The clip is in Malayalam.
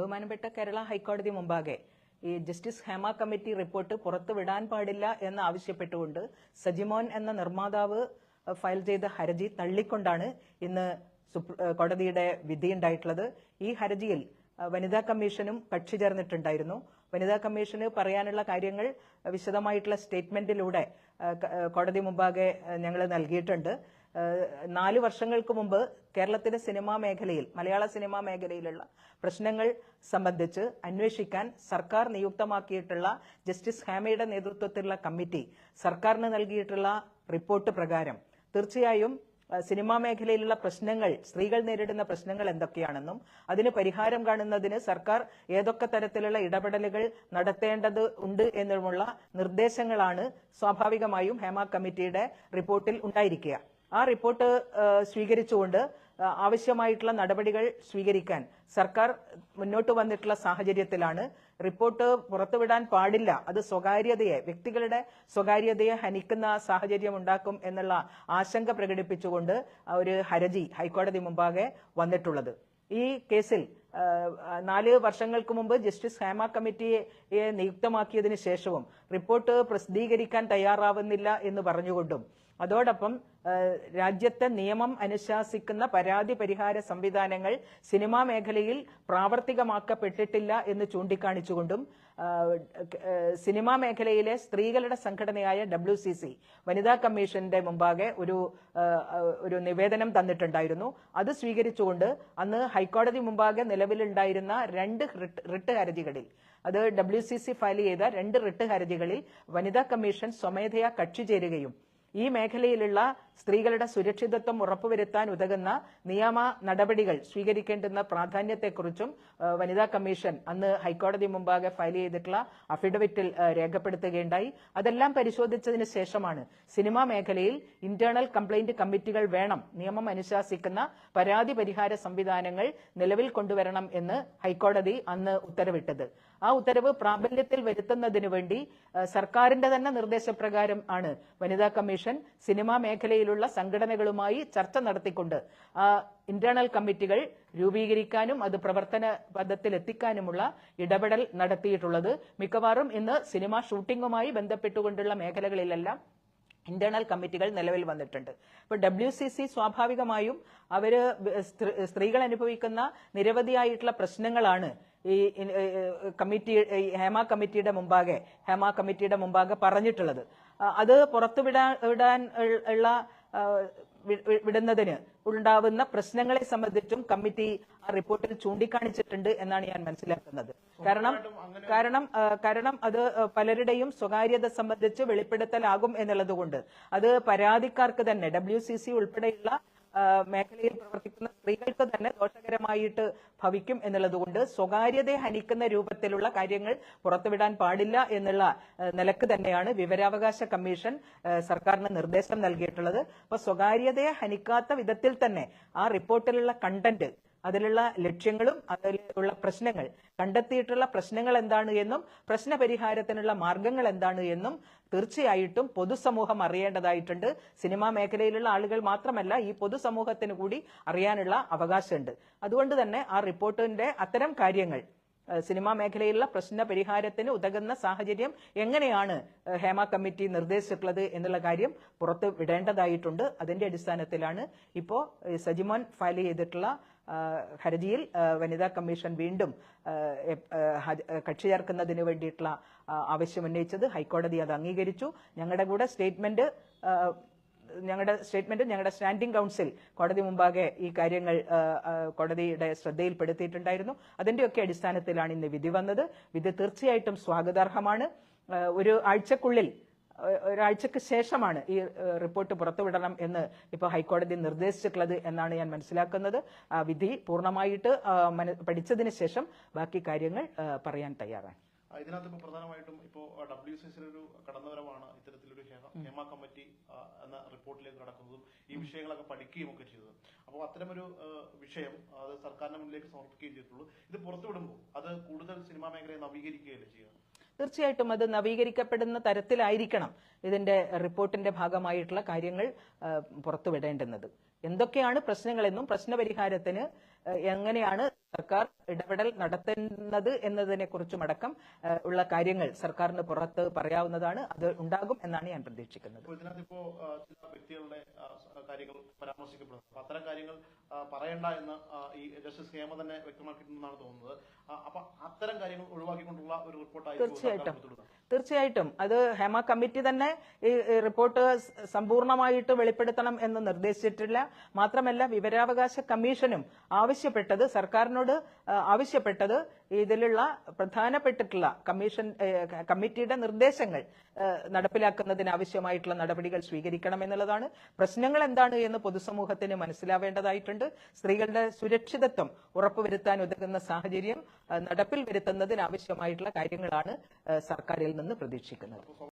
ബഹുമാനപ്പെട്ട കേരള ഹൈക്കോടതി മുമ്പാകെ ഈ ജസ്റ്റിസ് ഹേമ കമ്മിറ്റി റിപ്പോർട്ട് പുറത്തുവിടാൻ പാടില്ല എന്ന് ആവശ്യപ്പെട്ടുകൊണ്ട് സജിമോൻ എന്ന നിർമ്മാതാവ് ഫയൽ ചെയ്ത ഹർജി തള്ളിക്കൊണ്ടാണ് ഇന്ന് കോടതിയുടെ വിധി ഉണ്ടായിട്ടുള്ളത്. ഈ ഹർജിയിൽ വനിതാ കമ്മീഷനും കക്ഷി ചേർന്നിട്ടുണ്ടായിരുന്നു. വനിതാ കമ്മീഷന് പറയാനുള്ള കാര്യങ്ങൾ വിശദമായിട്ടുള്ള സ്റ്റേറ്റ്മെന്റിലൂടെ കോടതി മുമ്പാകെ ഞങ്ങൾ നൽകിയിട്ടുണ്ട്. നാല് വർഷങ്ങൾക്ക് മുമ്പ് കേരളത്തിലെ സിനിമാ മേഖലയിൽ മലയാള സിനിമാ മേഖലയിലുള്ള പ്രശ്നങ്ങൾ സംബന്ധിച്ച് അന്വേഷിക്കാൻ സർക്കാർ നിയുക്തമാക്കിയിട്ടുള്ള ജസ്റ്റിസ് ഹാമയുടെ നേതൃത്വത്തിലുള്ള കമ്മിറ്റി സർക്കാരിന് നൽകിയിട്ടുള്ള റിപ്പോർട്ട് പ്രകാരം തീർച്ചയായും സിനിമാ മേഖലയിലുള്ള പ്രശ്നങ്ങൾ സ്ത്രീകൾ നേരിടുന്ന പ്രശ്നങ്ങൾ എന്തൊക്കെയാണെന്നും അതിന് പരിഹാരം കാണുന്നതിന് സർക്കാർ ഏതൊക്കെ തരത്തിലുള്ള ഇടപെടലുകൾ നടത്തേണ്ടത് ഉണ്ട് എന്നുമുള്ള നിർദ്ദേശങ്ങളാണ് സ്വാഭാവികമായും ഹേമ കമ്മിറ്റിയുടെ റിപ്പോർട്ടിൽ ഉണ്ടായിരിക്കുക. ആ റിപ്പോർട്ട് സ്വീകരിച്ചുകൊണ്ട് ആവശ്യമായിട്ടുള്ള നടപടികൾ സ്വീകരിക്കാൻ സർക്കാർ മുന്നോട്ട് വന്നിട്ടുള്ള സാഹചര്യത്തിലാണ്. റിപ്പോർട്ട് പുറത്തുവിടാൻ പാടില്ല. അത് സ്വകാര്യതയെ വ്യക്തികളുടെ സ്വകാര്യതയെ ഹനിക്കുന്ന സാഹചര്യം ഉണ്ടാക്കും എന്നുള്ള ആശങ്ക പ്രകടിപ്പിച്ചുകൊണ്ട് ഒരു ഹരജി ഹൈക്കോടതി മുമ്പാകെ വന്നിട്ടുള്ളത്. ഈ കേസിൽ നാല് വർഷങ്ങൾക്ക് മുമ്പ് ജസ്റ്റിസ് ഹേമ കമ്മിറ്റിയെ നിയുക്തമാക്കിയതിനു ശേഷവും റിപ്പോർട്ട് പ്രസിദ്ധീകരിക്കാൻ തയ്യാറാവുന്നില്ല എന്ന് പറഞ്ഞുകൊണ്ടും അതോടൊപ്പം രാജ്യത്തെ നിയമം അനുശാസിക്കുന്ന പരാതി പരിഹാര സംവിധാനങ്ങൾ സിനിമാ മേഖലയിൽ പ്രാവർത്തികമാക്കപ്പെട്ടിട്ടില്ല എന്ന് ചൂണ്ടിക്കാണിച്ചുകൊണ്ടും സിനിമാ മേഖലയിലെ സ്ത്രീകളുടെ സംഘടനയായ ഡബ്ല്യു സി സി വനിതാ കമ്മീഷന്റെ മുമ്പാകെ ഒരു ഒരു നിവേദനം തന്നിട്ടുണ്ടായിരുന്നു. അത് സ്വീകരിച്ചുകൊണ്ട് അന്ന് ഹൈക്കോടതി മുമ്പാകെ നിലവിലുണ്ടായിരുന്ന രണ്ട് റിട്ട് ഹർജികളിൽ അത് ഡബ്ല്യു സി സി ഫയൽ ചെയ്ത രണ്ട് റിട്ട് ഹർജികളിൽ വനിതാ കമ്മീഷൻ സ്വമേധയാ കക്ഷി ചേരുകയും ഈ മേഖലയിലുള്ള സ്ത്രീകളുടെ സുരക്ഷിതത്വം ഉറപ്പുവരുത്താൻ ഉതകുന്ന നിയമ നടപടികൾ സ്വീകരിക്കേണ്ടുന്ന പ്രാധാന്യത്തെക്കുറിച്ചും വനിതാ കമ്മീഷൻ അന്ന് ഹൈക്കോടതി മുമ്പാകെ ഫയൽ ചെയ്തിട്ടുള്ള അഫിഡവിറ്റിൽ രേഖപ്പെടുത്തുകയുണ്ടായി. അതെല്ലാം പരിശോധിച്ചതിന് ശേഷമാണ് സിനിമാ മേഖലയിൽ ഇന്റേണൽ കംപ്ലൈന്റ് കമ്മിറ്റികൾ വേണം നിയമം അനുശാസിക്കുന്ന പരാതി പരിഹാര സംവിധാനങ്ങൾ നിലവിൽ കൊണ്ടുവരണം എന്ന് ഹൈക്കോടതി അന്ന് ഉത്തരവിട്ടത്. ആ ഉത്തരവ് പ്രാബല്യത്തിൽ വരുത്തുന്നതിനു വേണ്ടി സർക്കാരിന്റെ തന്നെ നിർദ്ദേശപ്രകാരം ആണ് വനിതാ കമ്മീഷൻ സിനിമാ മേഖലയിലുള്ള സംഘടനകളുമായി ചർച്ച നടത്തിക്കൊണ്ട് ഇന്റേണൽ കമ്മിറ്റികൾ രൂപീകരിക്കാനും അത് പ്രവർത്തന പദത്തിൽ എത്തിക്കാനുമുള്ള ഇടപെടൽ നടത്തിയിട്ടുള്ളത്. മിക്കവാറും ഇന്ന് സിനിമ ഷൂട്ടിംഗുമായി ബന്ധപ്പെട്ടുകൊണ്ടുള്ള മേഖലകളിലെല്ലാം ഇന്റേണൽ കമ്മിറ്റികൾ നിലവിൽ വന്നിട്ടുണ്ട്. ഇപ്പൊ ഡബ്ല്യു സി സി സ്വാഭാവികമായും അവർ സ്ത്രീകൾ അനുഭവിക്കുന്ന നിരവധിയായിട്ടുള്ള പ്രശ്നങ്ങളാണ് ഈ കമ്മിറ്റി ഹേമ കമ്മിറ്റിയുടെ മുമ്പാകെ ഹേമ കമ്മിറ്റിയുടെ മുമ്പാകെ പറഞ്ഞിട്ടുള്ളത്. അത് പുറത്തുവിടാൻ വിടാൻ ഉള്ള വിടുന്നതിന് ഉണ്ടാവുന്ന പ്രശ്നങ്ങളെ സംബന്ധിച്ചും കമ്മിറ്റി ആ റിപ്പോർട്ടിൽ ചൂണ്ടിക്കാണിച്ചിട്ടുണ്ട് എന്നാണ് ഞാൻ മനസ്സിലാക്കുന്നത്. കാരണം കാരണം കാരണം അത് പലരുടെയും സ്വകാര്യത സംബന്ധിച്ച് വെളിപ്പെടുത്തലാകും എന്നുള്ളത് കൊണ്ട് അത് പരാതിക്കാർക്ക് തന്നെ ഡബ്ല്യു സി സി ഉൾപ്പെടെയുള്ള മേഖലയിൽ പ്രവർത്തിക്കുന്ന സ്ത്രീകൾക്ക് തന്നെ ദോഷകരമായിട്ട് ഭവിക്കും എന്നുള്ളതുകൊണ്ട് സ്വകാര്യതയെ ഹനിക്കുന്ന രൂപത്തിലുള്ള കാര്യങ്ങൾ പുറത്തുവിടാൻ പാടില്ല എന്നുള്ള നിലയ്ക്ക് തന്നെയാണ് വിവരാവകാശ കമ്മീഷൻ സർക്കാരിന് നിർദ്ദേശം നൽകിയിട്ടുള്ളത്. അപ്പൊ സ്വകാര്യതയെ ഹനിക്കാത്ത വിധത്തിൽ തന്നെ ആ റിപ്പോർട്ടിലുള്ള കണ്ടന്റ് അതിലുള്ള ലക്ഷ്യങ്ങളും അതിലുള്ള പ്രശ്നങ്ങൾ. കണ്ടെത്തിയിട്ടുള്ള പ്രശ്നങ്ങൾ എന്താണ് എന്നും പ്രശ്ന പരിഹാരത്തിനുള്ള മാർഗങ്ങൾ എന്താണ് എന്നും തീർച്ചയായിട്ടും പൊതുസമൂഹം അറിയേണ്ടതായിട്ടുണ്ട്. സിനിമാ മേഖലയിലുള്ള ആളുകൾ മാത്രമല്ല ഈ പൊതുസമൂഹത്തിന് കൂടി അറിയാനുള്ള അവകാശമുണ്ട്. അതുകൊണ്ട് തന്നെ ആ റിപ്പോർട്ടിന്റെ അത്തരം കാര്യങ്ങൾ സിനിമാ മേഖലയിലുള്ള പ്രശ്ന പരിഹാരത്തിന് ഉതകുന്ന സാഹചര്യം എങ്ങനെയാണ് ഹേമ കമ്മിറ്റി നിർദ്ദേശിച്ചിട്ടുള്ളത് എന്നുള്ള കാര്യം പുറത്ത് വിടേണ്ടതായിട്ടുണ്ട്. അതിന്റെ അടിസ്ഥാനത്തിലാണ് ഇപ്പോ സജിമോൻ ഫയൽ ചെയ്തിട്ടുള്ള ഹർജിയിൽ വനിതാ കമ്മീഷൻ വീണ്ടും കക്ഷി ചേർക്കുന്നതിന് വേണ്ടിയിട്ടുള്ള ആവശ്യം ഉന്നയിച്ചത് ഹൈക്കോടതി അത് അംഗീകരിച്ചു. ഞങ്ങളുടെ കൂടെ സ്റ്റേറ്റ്മെന്റ് ഞങ്ങളുടെ സ്റ്റേറ്റ്മെന്റ് ഞങ്ങളുടെ സ്റ്റാൻഡിംഗ് കൗൺസിൽ കോടതി മുമ്പാകെ ഈ കാര്യങ്ങൾ കോടതിയുടെ ശ്രദ്ധയിൽപ്പെടുത്തിയിട്ടുണ്ടായിരുന്നു. അതിന്റെയൊക്കെ അടിസ്ഥാനത്തിലാണ് ഇന്ന് വിധി വന്നത്. വിധി തീർച്ചയായിട്ടും സ്വാഗതാർഹമാണ്. ഒരു ആഴ്ചക്കുള്ളിൽ ഒരാഴ്ചക്ക് ശേഷമാണ് ഈ റിപ്പോർട്ട് പുറത്തുവിടണം എന്ന് ഇപ്പൊ ഹൈക്കോടതി നിർദ്ദേശിച്ചിട്ടുള്ളത് എന്നാണ് ഞാൻ മനസ്സിലാക്കുന്നത്. വിധി പൂർണമായിട്ട് പഠിച്ചതിന് ശേഷം ബാക്കി കാര്യങ്ങൾ പറയാൻ തയ്യാറാണ്. ഇതിനകത്ത് ഇപ്പോൾ പ്രധാനമായിട്ടും ഇപ്പോൾ ഡബ്ല്യു സി സിയുടെ ഒരു കടന്നുവരവാണ് ഇത്തരത്തിലൊരു ഹേമ- കമ്മിറ്റി എന്ന റിപ്പോർട്ടിലേക്ക് കടക്കുന്നതും ഈ വിഷയങ്ങളൊക്കെ പഠിക്കുകയും ഒക്കെ ചെയ്തത്. അപ്പോൾ അത്തരമൊരു വിഷയം അത് സർക്കാരിന്റെ മുന്നിലേക്ക് സമർപ്പിക്കുകയും ചെയ്തിട്ടുള്ളൂ. ഇത് പുറത്തുവിടുമ്പോൾ അത് കൂടുതൽ സിനിമാ മേഖലയെ നവീകരിക്കുകയല്ലേ ചെയ്യുക? തീർച്ചയായിട്ടും അത് നവീകരിക്കപ്പെടുന്ന തരത്തിലായിരിക്കണം ഇതിന്റെ റിപ്പോർട്ടിന്റെ ഭാഗമായിട്ടുള്ള കാര്യങ്ങൾ പുറത്തുവിടേണ്ടുന്നത്. എന്തൊക്കെയാണ് പ്രശ്നങ്ങളെന്നും പ്രശ്നപരിഹാരത്തിന് എങ്ങനെയാണ് സർക്കാർ ഇടപെടൽ നടത്തുന്നത് എന്നതിനെ കുറിച്ചും അടക്കം ഉള്ള കാര്യങ്ങൾ സർക്കാരിന് പുറത്ത് പറയാവുന്നതാണ്. അത് ഉണ്ടാകും എന്നാണ് ഞാൻ പ്രതീക്ഷിക്കുന്നത്. ഇപ്പോ ചില വ്യക്തികളുടെ കാര്യങ്ങൾ പരാമർശിക്കപ്പെടുന്നു. അപ്പൊ അത്തരം കാര്യങ്ങൾ പറയണ്ട എന്ന് ഈ ജസ്റ്റിസ് ഹേമ തന്നെ വ്യക്തമാക്കിയിട്ടുണ്ടെന്നാണ് തോന്നുന്നത്. അപ്പൊ അത്തരം കാര്യങ്ങൾ ഒഴിവാക്കിക്കൊണ്ടുള്ള ഒരു റിപ്പോർട്ടായി തീർച്ചയായിട്ടും. തീർച്ചയായിട്ടും അത് ഹേമ കമ്മിറ്റി തന്നെ ഈ റിപ്പോർട്ട് സമ്പൂർണമായിട്ട് വെളിപ്പെടുത്തണം എന്ന് നിർദ്ദേശിച്ചിട്ടില്ല. മാത്രമല്ല വിവരാവകാശ കമ്മീഷനും ആവശ്യപ്പെട്ടത് സർക്കാരിനോട് ആവശ്യപ്പെട്ടത് ഇതിലുള്ള പ്രധാനപ്പെട്ടിട്ടുള്ള കമ്മീഷൻ കമ്മിറ്റിയുടെ നിർദ്ദേശങ്ങൾ നടപ്പിലാക്കുന്നതിന് ആവശ്യമായിട്ടുള്ള നടപടികൾ സ്വീകരിക്കണം എന്നുള്ളതാണ്. പ്രശ്നങ്ങൾ എന്താണ് എന്ന് പൊതുസമൂഹത്തിന് മനസ്സിലാവേണ്ടതായിട്ടുണ്ട്. സ്ത്രീകളുടെ സുരക്ഷിതത്വം ഉറപ്പുവരുത്താൻ ഉതകുന്ന സാഹചര്യം നടപ്പിൽ വരുത്തുന്നതിന് ആവശ്യമായിട്ടുള്ള കാര്യങ്ങളാണ് സർക്കാരിൽ പ്രതീക്ഷിക്കുന്നത്